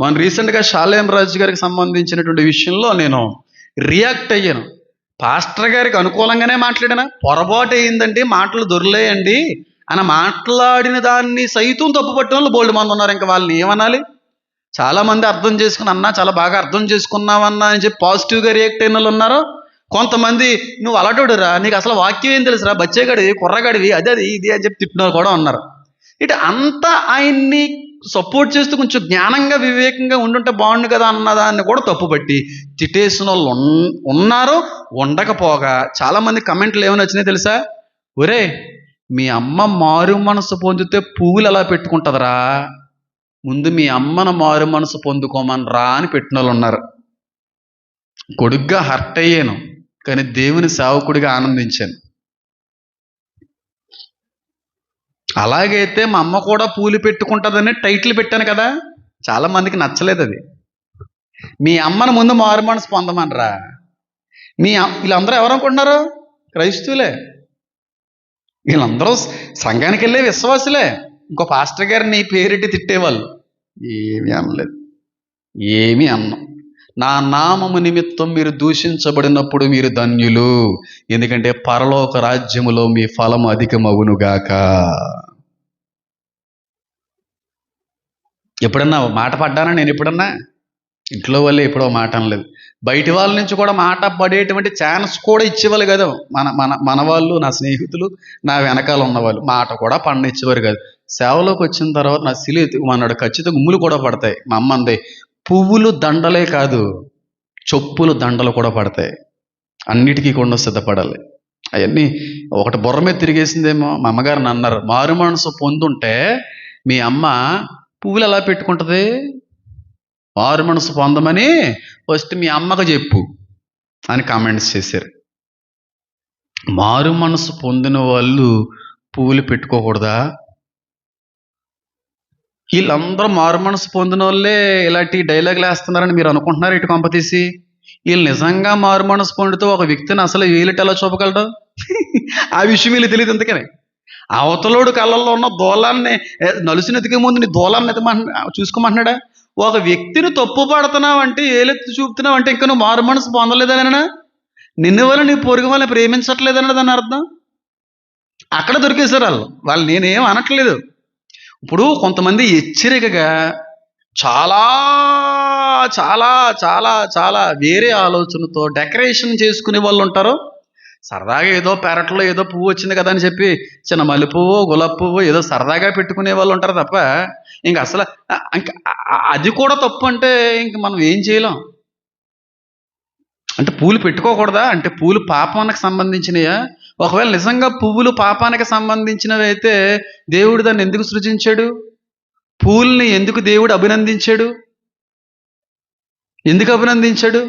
మన రీసెంట్గా షాలేం రాజు గారికి సంబంధించినటువంటి విషయంలో నేను రియాక్ట్ అయ్యాను. పాస్టర్ గారికి అనుకూలంగానే మాట్లాడినా. పొరపాటు అయిందండి మాటలు దొరలేయండి అని మాట్లాడిన దాన్ని సైతం తప్పుపట్టిన వాళ్ళు బోల్డ్ మంది ఉన్నారు. ఇంకా వాళ్ళని ఏమనాలి? చాలా మంది అర్థం చేసుకుని అన్నా చాలా బాగా అర్థం చేసుకున్నావన్నా అని చెప్పి పాజిటివ్గా రియాక్ట్ అయిన వాళ్ళు ఉన్నారు. కొంతమంది నువ్వు అలటోడురా నీకు అసలు వాక్యం ఏం తెలుసురా? బచ్చేగాడివి కుర్రగాడివి అదే అది ఇది అని చెప్పి తిట్టిన కూడా ఉన్నారు. ఇటు అంతా ఆయన్ని సపోర్ట్ చేస్తూ కొంచెం జ్ఞానంగా వివేకంగా ఉండుంటే బాగుండు కదా అన్నదాన్ని కూడా తప్పుపట్టి తిట్టేసిన వాళ్ళు ఉన్- ఉన్నారు ఉండకపోగా చాలామంది కమెంట్లు ఏమైనా వచ్చినాయి తెలుసా? ఒరే మీ అమ్మ మారు మనసు పొందితే పువ్వులు ఎలా పెట్టుకుంటుందిరా? ముందు మీ అమ్మను మారు మనసు పొందుకోమని రా అని పెట్టిన వాళ్ళు ఉన్నారు. కొడుగ్గా హర్ట్ అయ్యాను కానీ దేవుని సేవకుడిగా ఆనందించాను. అలాగైతే మా అమ్మ కూడా పూలు పెట్టుకుంటుందని టైటిల్ పెట్టాను కదా. చాలా మందికి నచ్చలేదు అది. మీ అమ్మను ముందు మారు మనసు పొందమనరా మీ వీళ్ళందరూ ఎవరు అనుకుంటున్నారు? క్రైస్తువులే. వీళ్ళందరూ సంఘానికి వెళ్ళే విశ్వాసులే. ఇంకో పాస్టర్ గారు నీ పేరెట్టి తిట్టేవాళ్ళు. ఏమీ అనలేదు. ఏమీ అన్నం. నా నామము నిమిత్తం మీరు దూషించబడినప్పుడు మీరు ధన్యులు. ఎందుకంటే పరలోక రాజ్యములో మీ ఫలం అధికమవునుగాక ఎప్పుడన్నా మాట పడ్డానా? నేను ఎప్పుడన్నా? ఇంట్లో వాళ్ళే ఎప్పుడో మాట అనలేదు. బయటి వాళ్ళ నుంచి కూడా మాట పడేటువంటి ఛాన్స్ కూడా ఇచ్చేవాళ్ళు కదా. మన మన మన వాళ్ళు నా స్నేహితులు నా వెనకాల ఉన్నవాళ్ళు మాట కూడా పడిన ఇచ్చేవారు కాదు. సేవలోకి వచ్చిన తర్వాత నా సిలి అన్నాడు ఖచ్చితంగా ఉమ్ములు కూడా పడతాయి. మా అమ్మ అంది పువ్వులు దండలే కాదు చొప్పులు దండలు కూడా పడతాయి. అన్నిటికీ కూడా సిద్ధపడాలి. అవన్నీ ఒకటి బుర్ర మీద తిరిగేసిందేమో. మా అమ్మగారు అన్నారు మారు మనసు పొందుంటే మీ అమ్మ పువ్వులు ఎలా పెట్టుకుంటుంది? వారు మనసు పొందమని ఫస్ట్ మీ అమ్మకు చెప్పు అని కామెంట్స్ చేశారు. మారు మనసు పొందిన వాళ్ళు పువ్వులు పెట్టుకోకూడదా? వీళ్ళందరూ మారు మనసు పొందిన వాళ్ళే ఇలాంటి డైలాగులు వేస్తున్నారని మీరు అనుకుంటున్నారు ఇటు కొంపతీసి వీళ్ళు నిజంగా మారు మనసు పొందితే ఒక వ్యక్తిని అసలు వీళ్ళటి ఎలా చూపగలడు ఆ విషయం వీళ్ళు తెలియదు అందుకనే. అవతలోడు కళ్ళల్లో ఉన్న దూలాన్ని ఏ, ముందు నీ దూలాన్ని ఎతమంటున్నా చూసుకోమంటున్నాడా? ఒక వ్యక్తిని తప్పు పడుతున్నావు అంటే ఏలెత్తి చూపుతున్నావు అంటే ఇంకా నువ్వు మారు మనసు పొందలేదనా నిన్ను వల్ల నీ పొరుగు వాళ్ళని ప్రేమించట్లేదన్న దాని అర్థం? అక్కడ దొరికేశారు వాళ్ళు. వాళ్ళు నేనేం అనట్లేదు. ఇప్పుడు కొంతమంది హెచ్చరికగా చాలా చాలా చాలా చాలా వేరే ఆలోచనతో డెకరేషన్ చేసుకునే వాళ్ళు ఉంటారు. సరదాగా ఏదో పెరట్లో ఏదో పువ్వు వచ్చింది కదా అని చెప్పి చిన్న మల్లె పువ్వు గులాబ్ పువ్వు ఏదో సరదాగా పెట్టుకునే వాళ్ళు ఉంటారు తప్ప ఇంక అసలు ఇంక అది కూడా తప్పు అంటే ఇంక మనం ఏం చేయలేం. అంటే పూలు పెట్టుకోకూడదా? అంటే పూలు పాపానికి సంబంధించినయా? ఒకవేళ నిజంగా పువ్వులు పాపానికి సంబంధించినవి అయితే దేవుడు దాన్ని ఎందుకు సృజించాడు? పూల్ని ఎందుకు దేవుడు అభినందించాడు? ఎందుకు అభినందించాడు?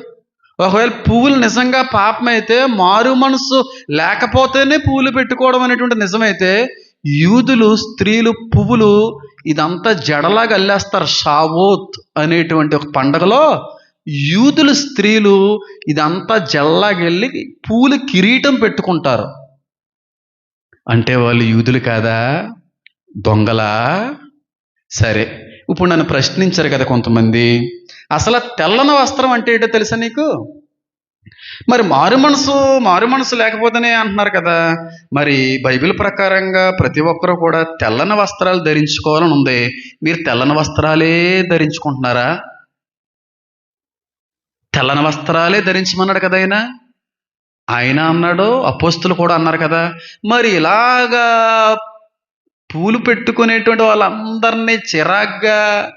ఒకవేళ పువ్వులు నిజంగా పాపమైతే మారు మనసు లేకపోతేనే పువ్వులు పెట్టుకోవడం అనేటువంటి నిజమైతే యూదులు స్త్రీలు పువ్వులు ఇదంతా జడలాగా అల్లేస్తారు. షావోత్ అనేటువంటి ఒక పండగలో యూదులు స్త్రీలు ఇదంతా జల్లాగెళ్ళి పూలు కిరీటం పెట్టుకుంటారు. అంటే వాళ్ళు యూదులు కాదా? దొంగలా? సరే. ఇప్పుడు నన్ను ప్రశ్నించారు కదా కొంతమంది. అసలు తెల్లని వస్త్రం అంటే ఏంటో తెలుసా నీకు? మరి మారు మనసు మారు మనసు లేకపోతేనే అంటున్నారు కదా. మరి బైబిల్ ప్రకారంగా ప్రతి ఒక్కరూ కూడా తెల్లని వస్త్రాలు ధరించుకోవాలని ఉంది. మీరు తెల్లని వస్త్రాలే ధరించుకుంటున్నారా? తెల్లని వస్త్రాలే ధరించమన్నాడు కదా ఆయన. ఆయన అన్నాడు అపోస్తులు కూడా అన్నారు కదా. మరి ఇలాగా పూలు పెట్టుకునేటువంటి వాళ్ళందరినీ చిరాగ్గా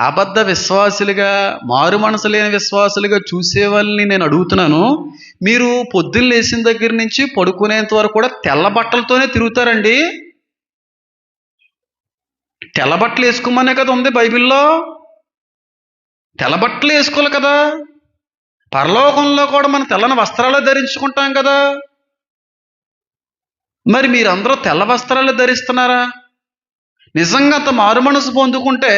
అబద్ధ విశ్వాసులుగా మారు మనసు లేని విశ్వాసులుగా చూసే వాళ్ళని నేను అడుగుతున్నాను. మీరు పొద్దున్న లేచిన దగ్గర నుంచి పడుకునేంత వరకు కూడా తెల్ల బట్టలతోనే తిరుగుతారండి. తెల్ల బట్టలు వేసుకోమనే కదా ఉంది బైబిల్లో? తెల్ల బట్టలు వేసుకోవాలి కదా? పరలోకంలో కూడా మనం తెల్లని వస్త్రాలు ధరించుకుంటాం కదా? మరి మీరందరూ తెల్ల వస్త్రాలు ధరిస్తున్నారా? నిజంగా అంత మారు మనసు పొందుకుంటే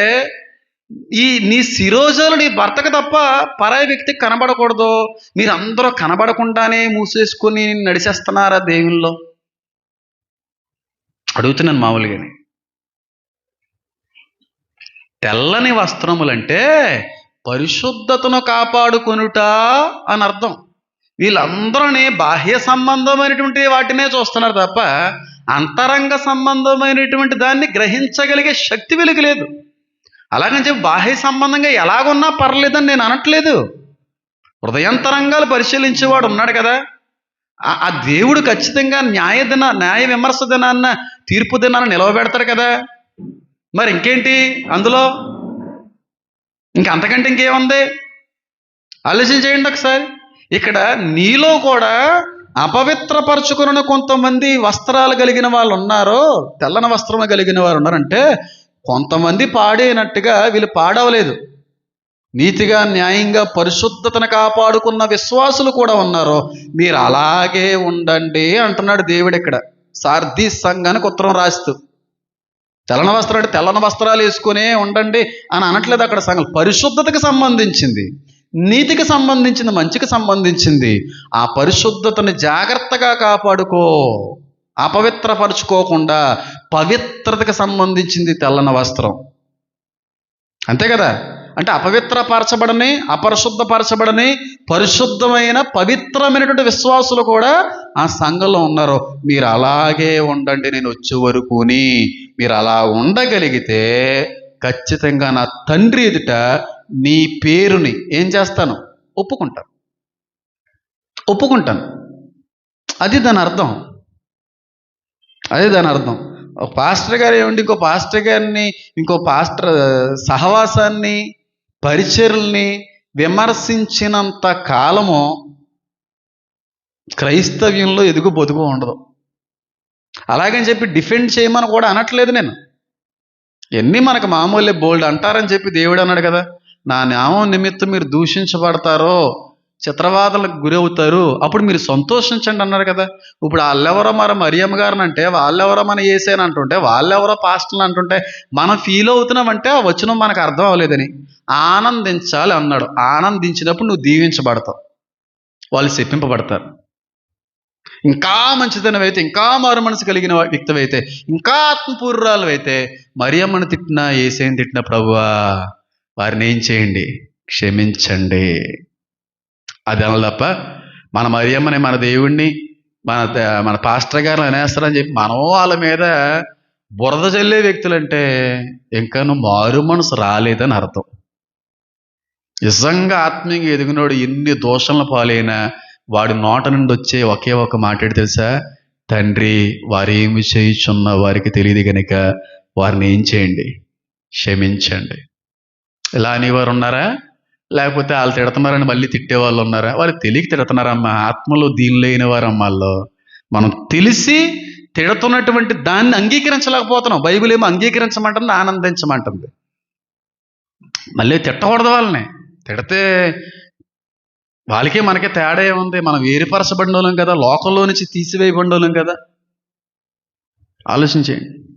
ఈ నీ శిరోజాలు నీ భర్తకు తప్ప పరాయి వ్యక్తికి కనబడకూడదు. మీరు అందరూ కనబడకుండానే మూసేసుకొని నడిచేస్తున్నారా దేవుల్లో? అడుగుతున్నాను మామూలుగానే. తెల్లని వస్త్రములంటే పరిశుద్ధతను కాపాడుకొనుట అని అర్థం వీళ్ళందరూని బాహ్య సంబంధమైనటువంటి వాటినే చూస్తున్నారు తప్ప అంతరంగ సంబంధమైనటువంటి దాన్ని గ్రహించగలిగే శక్తి వెలుగు లేదు. అలాగని చెప్పి బాహ్య సంబంధంగా ఎలాగున్నా పర్లేదని నేను అనట్లేదు. హృదయంతరంగాలు పరిశీలించేవాడు ఉన్నాడు కదా. ఆ దేవుడు ఖచ్చితంగా న్యాయ దిన న్యాయ విమర్శ దినాన్న తీర్పు దినాన్ని నిలవబెడతాడు కదా. మరి ఇంకేంటి? అందులో? ఇంకంతకంటే ఇంకేముంది? ఆలోచన చేయండి ఒకసారి. ఇక్కడ నీలో కూడా అపవిత్రపరచుకున్న కొంతమంది వస్త్రాలు కలిగిన వాళ్ళు ఉన్నారో తెల్లని వస్త్రం కలిగిన వారు ఉన్నారంటే కొంతమంది పాడేనట్టుగా వీళ్ళు పాడవలేదు. నీతిగా న్యాయంగా పరిశుద్ధతను కాపాడుకున్న విశ్వాసులు కూడా ఉన్నారు మీరు అలాగే ఉండండి అంటున్నాడు దేవుడు ఇక్కడ. సార్ది సంఘానికి ఉత్తరం రాస్తూ తెల్లని వస్త్రాలు తెల్లని వస్త్రాలు వేసుకునే ఉండండి అని అనట్లేదు అక్కడ సంఘం. పరిశుద్ధతకి సంబంధించింది. నీతికి సంబంధించింది మంచికి సంబంధించింది. ఆ పరిశుద్ధతని జాగ్రత్తగా కాపాడుకో. అపవిత్రపరుచుకోకుండా పవిత్రతకి సంబంధించింది తెల్లని వస్త్రం. అంతే కదా? అంటే అపవిత్రపరచబడని అపరిశుద్ధపరచబడని పరిశుద్ధమైన పవిత్రమైనటువంటి విశ్వాసులు కూడా ఆ సంఘంలో ఉన్నారు. మీరు అలాగే ఉండండి నేను వచ్చే వరకుని మీరు అలా ఉండగలిగితే ఖచ్చితంగా నా తండ్రి ఎదుట నీ పేరుని ఏం చేస్తాను? ఒప్పుకుంటాను. ఒప్పుకుంటాను. అది దాని అర్థం. అదే దాని అర్థం. ఒక పాస్టర్ గారు ఏమండి? ఇంకో పాస్టర్ గారిని ఇంకో పాస్టర్ సహవాసాన్ని పరిచరుల్ని విమర్శించినంత కాలము క్రైస్తవ్యంలో ఎదుగు బతుకు ఉండదు. అలాగని చెప్పి డిఫెండ్ చేయమని కూడా అనట్లేదు నేను. ఎన్ని మనకు మామూలే బోల్డ్ అంటారని చెప్పి దేవుడు అన్నాడు కదా. నా నామం నిమిత్తం మీరు దూషించబడతారో చిత్రవాదలకు గురవుతారు అప్పుడు మీరు సంతోషించండి అన్నారు కదా. ఇప్పుడు వాళ్ళెవరో మన మరియమ్మ గారిని అంటే వాళ్ళెవరో మన ఏసేని అంటుంటే వాళ్ళెవరో పాస్టర్లు అంటుంటే మనం ఫీల్ అవుతున్నామంటే ఆ వచనం మనకు అర్థం అవ్వలేదని ఆనందించాలి అన్నాడు. ఆనందించినప్పుడు నువ్వు దీవించబడతావు. వాళ్ళు చెప్పింపబడతారు ఇంకా మంచితనమైతే ఇంకా మారు మనసు కలిగిన వ్యక్తివైతే ఇంకా ఆత్మపూర్రాలు అయితే మరియమ్మను తిట్టినా ఏసేని తిట్టినా ప్రభువా వారిని ఏం చేయండి? క్షమించండి. అది తప్ప మన మరియమ్మని మన దేవుణ్ణి మన మన పాస్టర్ గారు అనేస్తారని చెప్పి మనం వాళ్ళ మీద బురద చల్లే వ్యక్తులంటే ఇంకా నువ్వు మారు మనసు రాలేదని అర్థం. నిజంగా ఆత్మీయంగా ఎదిగినోడు ఎన్ని దోషంల పాలైనా వాడి నోట నుండి వచ్చే ఒకే ఒక మాట్లాడి తెలుసా? తండ్రి వారు ఏమి చేయుచున్న వారికి తెలియదు కనుక వారిని ఏం చేయండి? క్షమించండి. ఇలా అనేవారు ఉన్నారా? లేకపోతే వాళ్ళు తిడుతున్నారని మళ్ళీ తిట్టే వాళ్ళు ఉన్నారా? వాళ్ళు తెలియక తిడుతున్నారమ్మా ఆత్మలో దీని లేని వాళ్ళు. మనం తెలిసి తిడుతున్నటువంటి దాన్ని అంగీకరించలేకపోతున్నాం. బైబిల్ ఏమో అంగీకరించమంటుంది ఆనందించమంటుంది. మళ్ళీ తిట్టకూడదు వాళ్ళని. తిడితే వాళ్ళకి మనకి తేడా ఏముంది? మనం వేరుపరచబడిన వాళ్ళం కదా లోకంలో నుంచి తీసివేయబడిన వాళ్ళం కదా. ఆలోచించేయండి.